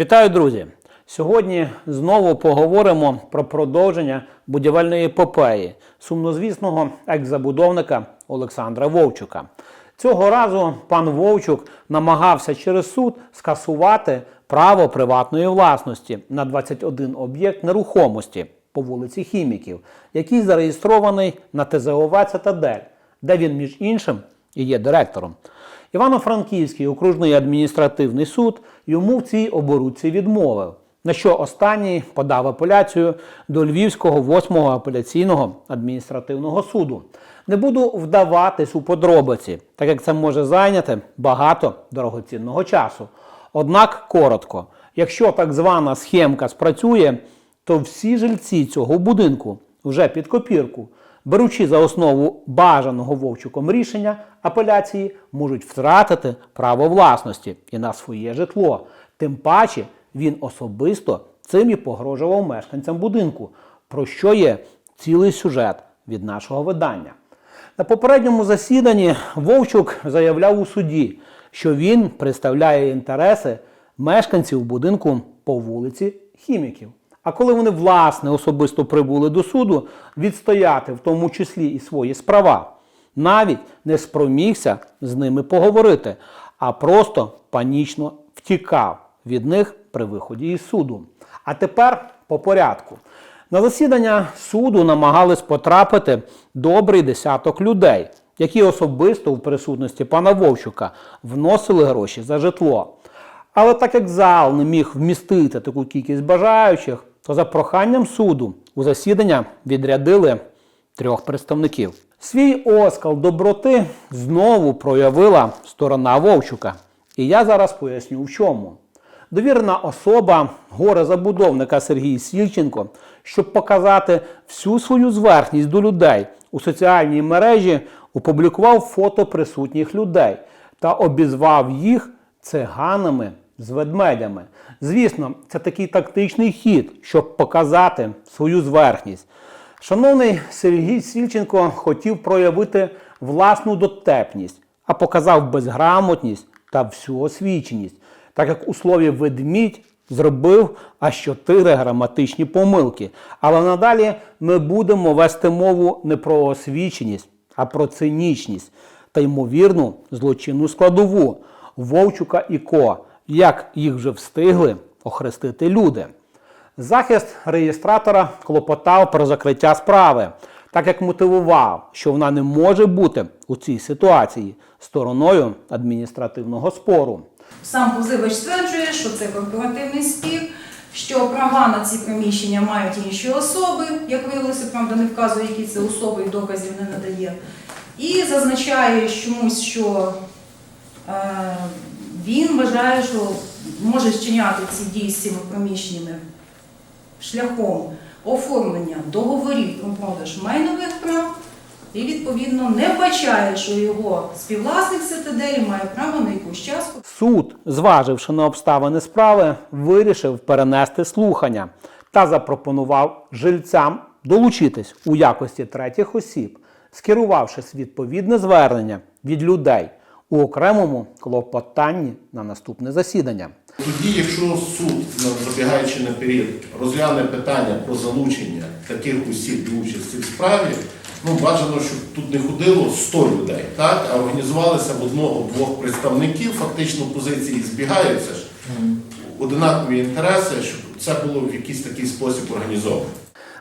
Вітаю, друзі! Сьогодні знову поговоримо про продовження будівельної епопеї сумнозвісного екс-забудовника Олександра Вовчука. Цього разу пан Вовчук намагався через суд скасувати право приватної власності на 21 об'єкт нерухомості по вулиці Хіміків, який зареєстрований на ТЗОВ «Цитадель», де він, між іншим, і є директором. Івано-Франківський окружний адміністративний суд йому в цій оборудці відмовив, на що останній подав апеляцію до Львівського 8-го апеляційного адміністративного суду. Не буду вдаватись у подробиці, так як це може зайняти багато дорогоцінного часу. Однак коротко, якщо так звана схемка спрацює, то всі жильці цього будинку вже під копірку, беручи за основу бажаного Вовчуком рішення апеляції, можуть втратити право власності і на своє житло. Тим паче він особисто цим і погрожував мешканцям будинку, про що є цілий сюжет від нашого видання. На попередньому засіданні Вовчук заявляв у суді, що він представляє інтереси мешканців будинку по вулиці Хіміків. А коли вони власне особисто прибули до суду, відстояти в тому числі і свої справа, навіть не спромігся з ними поговорити, а просто панічно втікав від них при виході із суду. А тепер по порядку. На засідання суду намагались потрапити добрий десяток людей, які особисто в присутності пана Вовчука вносили гроші за житло. Але так як зал не міг вмістити таку кількість бажаючих, то за проханням суду у засідання відрядили трьох представників. Свій оскал доброти знову проявила сторона Вовчука. І я зараз поясню в чому. Довірена особа горе-забудовника Сергій Сільченко, щоб показати всю свою зверхність до людей у соціальній мережі, опублікував фото присутніх людей та обізвав їх циганами з ведмедями. Звісно, це такий тактичний хід, щоб показати свою зверхність. Шановний Сергій Сільченко хотів проявити власну дотепність, а показав безграмотність та всю освіченість, так як у слові ведмідь зробив аж чотири граматичні помилки. Але надалі ми будемо вести мову не про освіченість, а про цинічність та ймовірну злочинну складову Вовчука і Ко, як їх вже встигли охрестити люди. Захист реєстратора клопотав про закриття справи, так як мотивував, що вона не може бути у цій ситуації стороною адміністративного спору. Сам позивач стверджує, що це корпоративний спір, що права на ці приміщення мають інші особи, як виявилося, правда, не вказує, які це особи і доказів не надає. І зазначає чомусь, що е, він вважає, що може вчиняти ці дії з цими приміщеннями шляхом оформлення договорів про продаж майнових прав і, відповідно, не вбачає, що його співвласник цитаделі має право на якусь частку. Суд, зваживши на обставини справи, вирішив перенести слухання та запропонував жильцям долучитись у якості третіх осіб, скерувавшись відповідне звернення від людей у окремому клопотанні на наступне засідання. Тоді, якщо суд, забігаючи наперед, розгляне питання про залучення таких осіб до участі в справі, ну бажано, щоб тут не ходило 100 людей, так? а організувалися в одного-двох представників, фактично позиції збігаються ж, одинакові інтереси, щоб це було в якийсь такий спосіб організовано.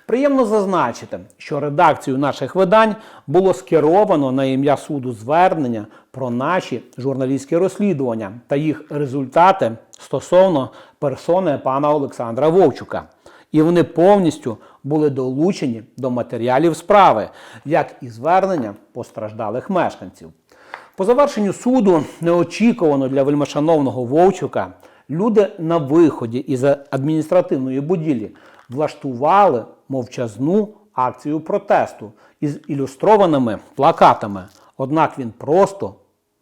Приємно зазначити, що редакцію наших видань було скеровано на ім'я суду звернення про наші журналістські розслідування та їх результати стосовно персони пана Олександра Вовчука. І вони повністю були долучені до матеріалів справи, як і звернення постраждалих мешканців. По завершенню суду, неочікувано для вельмишановного Вовчука, люди на виході із адміністративної будівлі влаштували мовчазну акцію протесту із ілюстрованими плакатами. Однак він просто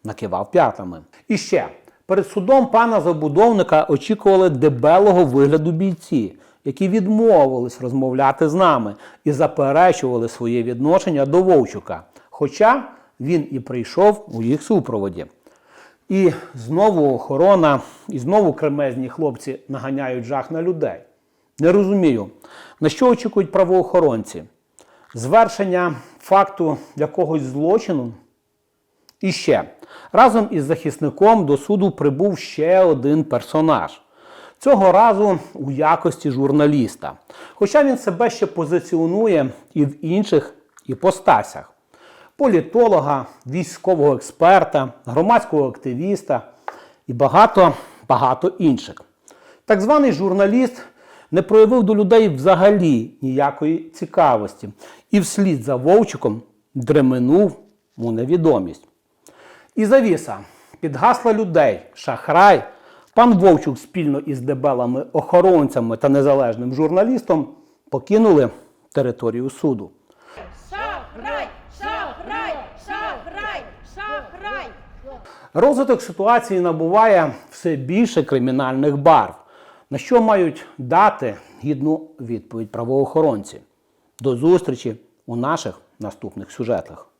накивав п'ятами. І ще перед судом пана забудовника очікували дебелого вигляду бійці, які відмовились розмовляти з нами і заперечували своє відношення до Вовчука. Хоча він і прийшов у їх супроводі. І знову охорона, і знову кремезні хлопці наганяють жах на людей. Не розумію, на що очікують правоохоронці? Звершення факту якогось злочину? І ще разом із захисником до суду прибув ще один персонаж. Цього разу у якості журналіста. Хоча він себе ще позиціонує і в інших іпостасях: політолога, військового експерта, громадського активіста і багато багато інших. Так званий журналіст не проявив до людей взагалі ніякої цікавості і вслід за Вовчиком дременув у невідомість. І завіса підгасла людей, шахрай. Пан Вовчук спільно із дебелами охоронцями та незалежним журналістом покинули територію суду. Шахрай! Шахрай! Шахрай! Шахрай! Розвиток ситуації набуває все більше кримінальних барв, на що мають дати гідну відповідь правоохоронці. До зустрічі у наших наступних сюжетах.